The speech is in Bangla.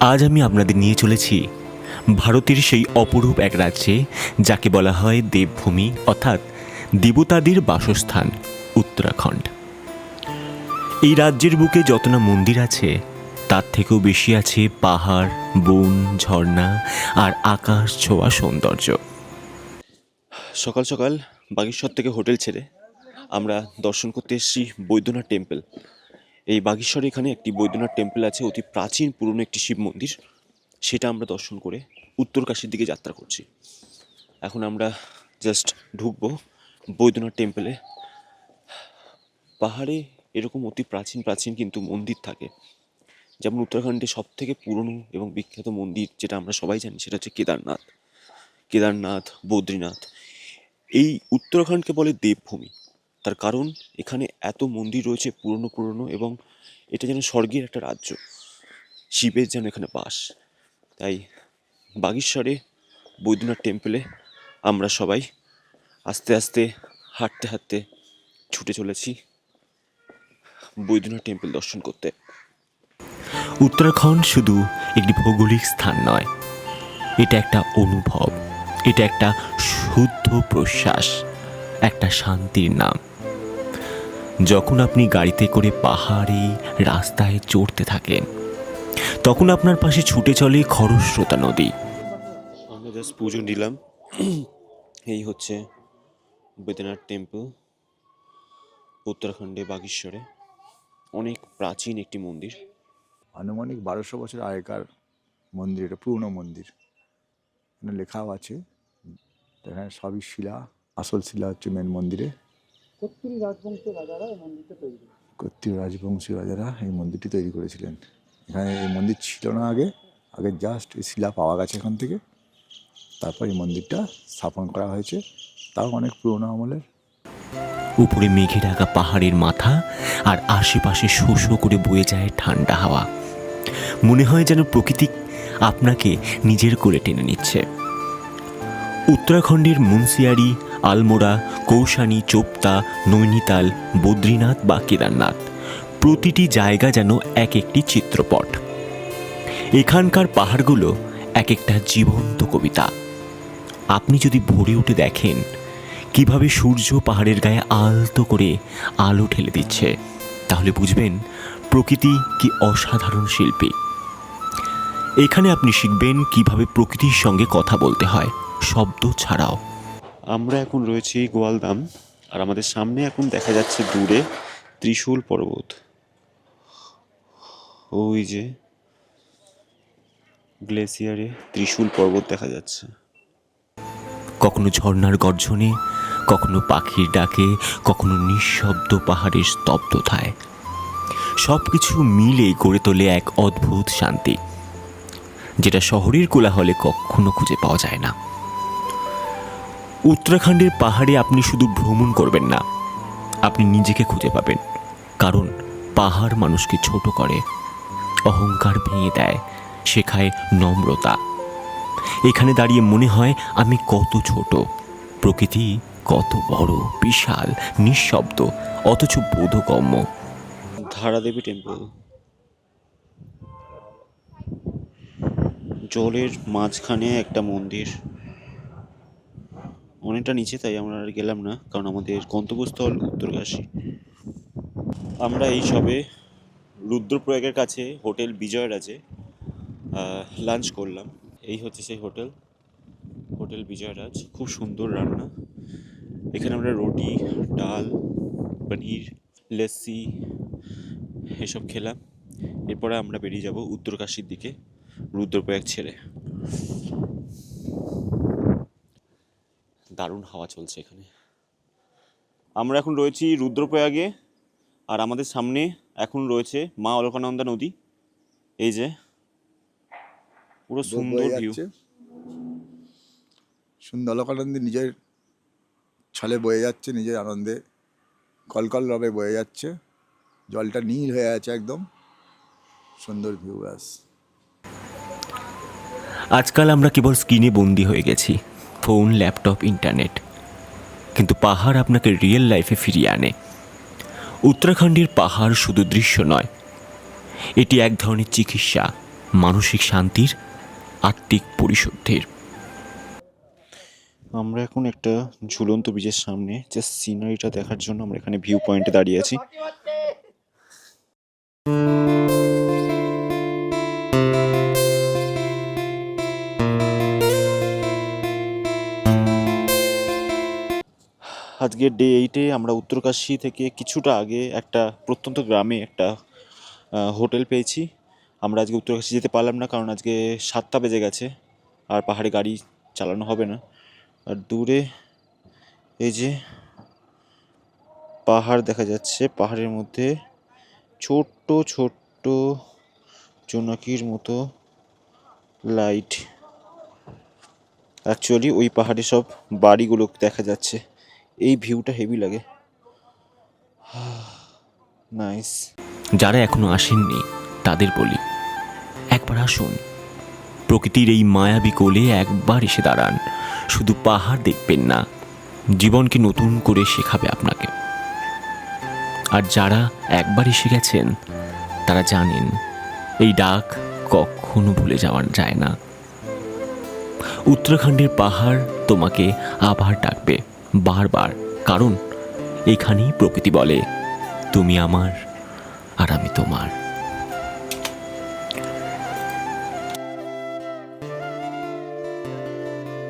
আজ আমি আপনাদের নিয়ে চলেছি ভারতের সেই অপরূপ এক রাজ্যে, যাকে বলা হয় দেবভূমি, অর্থাৎ দেবতাদের বাসস্থান, উত্তরাখণ্ড। এই রাজ্যের বুকে যত না মন্দির আছে, তার থেকেও বেশি আছে পাহাড়, বন, ঝর্ণা আর আকাশ ছোঁয়া সৌন্দর্য। সকাল সকাল বাগেশ্বর থেকে হোটেল ছেড়ে আমরা দর্শন করতে এসেছি বৈদ্যনাথ টেম্পল। এই বাগেশ্বরে এখানে একটি বৈদ্যনাথ টেম্পল আছে, অতি প্রাচীন, পুরনো একটি শিব মন্দির। সেটা আমরা দর্শন করে উত্তরকাশীর দিকে যাত্রা করছি। এখন আমরা জাস্ট ঢুকবো বৈদ্যনাথ টেম্পলে পাহাড়ে এরকম অতি প্রাচীন প্রাচীন কিন্তু মন্দির থাকে। যেমন উত্তরাখণ্ডে সব থেকে পুরনো এবং বিখ্যাত মন্দির যেটা আমরা সবাই জানি, সেটা হচ্ছে কেদারনাথ। কেদারনাথ, বদ্রীনাথ। এই উত্তরাখণ্ডকে বলে দেবভূমি। তার কারণ এখানে এত মন্দির রয়েছে পুরনো পুরনো এবং এটা যেন স্বর্গের একটা রাজ্য। শিবের যেন এখানে বাস। তাই বাগেশ্বরে, বৈদ্যনাথ টেম্পলে আমরা সবাই আস্তে আস্তে, হাঁটতে হাঁটতে ছুটে চলেছি বৈদ্যনাথ টেম্পল দর্শন করতে। উত্তরাখণ্ড শুধু একটি ভৌগোলিক স্থান নয়, এটা একটা অনুভব, এটা একটা শুদ্ধ প্রশ্বাস, একটা শান্তির নাম। যখন আপনি গাড়িতে করে পাহাড়ে রাস্তায় চড়তে থাকেন তখন আপনার পাশে ছুটে চলে খরস্রোতা নদী। আমরা জাস্ট পুজো নিলাম। এই হচ্ছে বৈদ্যনাথ টেম্পল উত্তরাখণ্ডে বাগেশ্বরে। অনেক প্রাচীন একটি মন্দির। আনুমানিক বারোশো বছর আগেকার মন্দির এটা পুরনো মন্দির। এখানে লেখাও আছে। এখানে সবই শিলা আসল শিলা হচ্ছে মেন মন্দিরে। কত্তুরি রাজবংশের রাজারা এই মন্দিরটা তৈরি করেন কর্তৃ রাজবংশী রাজারা এই মন্দিরটি তৈরি করেছিলেন। এখানে এই মন্দির ছিল না আগে আগে জাস্ট এই শিলা পাওয়া গেছে এখান থেকে। তারপর এই মন্দিরটা স্থাপন করা হয়েছে। তাও অনেক পুরোনো আমলের। উপরে মেঘে ঢাকা পাহাড়ের মাথা আর আশেপাশে শো শো করে বয়ে যায় ঠান্ডা হাওয়া। মনে হয় যেন প্রকৃতি আপনাকে নিজের করে টেনে নিচ্ছে। উত্তরাখণ্ডের মুন্সিয়ারি আলমোড়া, কৌশানী, চোপতা, নৈনিতাল, বদ্রীনাথ বা কেদারনাথ প্রতিটি জায়গা যেন এক একটি চিত্রপট। এখানকার পাহাড়গুলো এক একটা জীবন্ত কবিতা। আপনি যদি ভরে উঠে দেখেন কীভাবে সূর্য পাহাড়ের গায়ে আলতো করে আলো ঠেলে দিচ্ছে, তাহলে বুঝবেন প্রকৃতি কি অসাধারণ শিল্পী। এখানে আপনি শিখবেন কীভাবে প্রকৃতির সঙ্গে কথা বলতে হয়, শব্দ ছাড়াও। আমরা এখন রয়েছি গোয়ালদাম, আর আমাদের সামনে এখন দেখা যাচ্ছে দূরে ত্রিশূল পর্বত। ওই যে গ্লেসিয়ারে ত্রিশূল পর্বত দেখা যাচ্ছে। কখনো ঝর্ণার গর্জনে, কখনো পাখির ডাকে, কখনো নিঃশব্দ পাহাড়ের স্তব্ধতায়। সব কিছু মিলে গড়ে তোলে এক অদ্ভুত শান্তি, যেটা শহরের কোলাহলে কখনো খুঁজে পাওয়া যায় না। উত্তরাখণ্ডের পাহাড়ে আপনি শুধু ভ্রমণ করবেন না, আপনি নিজেকে খুঁজে পাবেন। কারণ পাহাড় মানুষকে ছোট করে, অহংকার ভেঙে দেয়, শেখায় নম্রতা। এখানে দাঁড়িয়ে মনে হয় আমি কত ছোট, প্রকৃতি কত বড়, বিশাল, নিঃশব্দ, অথচ বোধগম্য। ধারাদেবী টেম্পল। জলের মাঝখানে একটা মন্দির। অনেকটা নিচে, তাই আমরা আর গেলাম না, কারণ আমাদের গন্তব্যস্থল উত্তরকাশী। আমরা এই সবে রুদ্রপ্রয়াগের কাছে হোটেল বিজয়রাজে লাঞ্চ করলাম। এই হচ্ছে সেই হোটেল হোটেল বিজয়রাজ খুব সুন্দর রান্না। এখানে আমরা রুটি, ডাল, পনির লস্যি এসব খেলাম। এরপরে আমরা বেরিয়ে যাব উত্তরকাশীর দিকে, রুদ্রপ্রয়াগ ছেড়ে। দারুণ হাওয়া চলছে এখানে। আমরা এখন রয়েছি রুদ্রপ্রয়াগে আর আমাদের সামনে এখন রয়েছে মা অলকানন্দা নদী। এই যে পুরো সুন্দর ভিউ। সুন্দর অলকানন্দী নিজের ছলে বয়ে যাচ্ছে নিজের আনন্দে। কলকল রবে বয়ে যাচ্ছে। জলটা নীল হয়ে আছে একদম। সুন্দর ভিউ ব্যাস। আজকাল আমরা কেবল স্ক্রিনে বন্দি হয়ে গেছি। Phone, laptop, internet. কিন্তু পাহাড় আপনাকে রিয়েল লাইফে ফিরিয়ে আনে। উত্তরাখণ্ডের পাহাড় শুধু দৃশ্য নয়, এটি এক ধরনের চিকিৎসা, মানসিক শান্তির আত্মিক পরিশুদ্ধির। আমরা এখন একটা ঝুলন্ত ব্রিজের সামনে জাস্ট সিনারিটা দেখার জন্য আমরা এখানে ভিউ পয়েন্টে দাঁড়িয়ে আছি। আজকের ডে এইটে আমরা উত্তরকাশী থেকে কিছুটা আগে একটা প্রত্যন্ত গ্রামে একটা হোটেল পেয়েছি। আমরা আজকে উত্তরকাশী যেতে পারলাম না কারণ আজকে সাতটা বেজে গেছে, আর পাহাড়ে গাড়ি চালানো হবে না। আর দূরে এই যে পাহাড় দেখা যাচ্ছে, পাহাড়ের মধ্যে ছোট্ট ছোট্ট জোনাকির মতো লাইট অ্যাকচুয়ালি ওই পাহাড়ে সব বাড়িগুলো দেখা যাচ্ছে। এই ভিউটা হেভি লাগে। নাইস যারা এখনও আসেননি, তাদের বলি, একবার আসুন। প্রকৃতির এই মায়াবী কোলে একবার এসে দাঁড়ান। শুধু পাহাড় দেখবেন না, জীবনকে নতুন করে শেখাবে আপনাকে। আর যারা একবার এসে গেছেন, তারা জানেন, এই ডাক কখনো ভুলে যাওয়া যায় না। উত্তরাখণ্ডের পাহাড় তোমাকে আবার ডাকবে। বারবার। কারণ এখানেই প্রকৃতি বলে তুমি আমার আর আমি তোমার।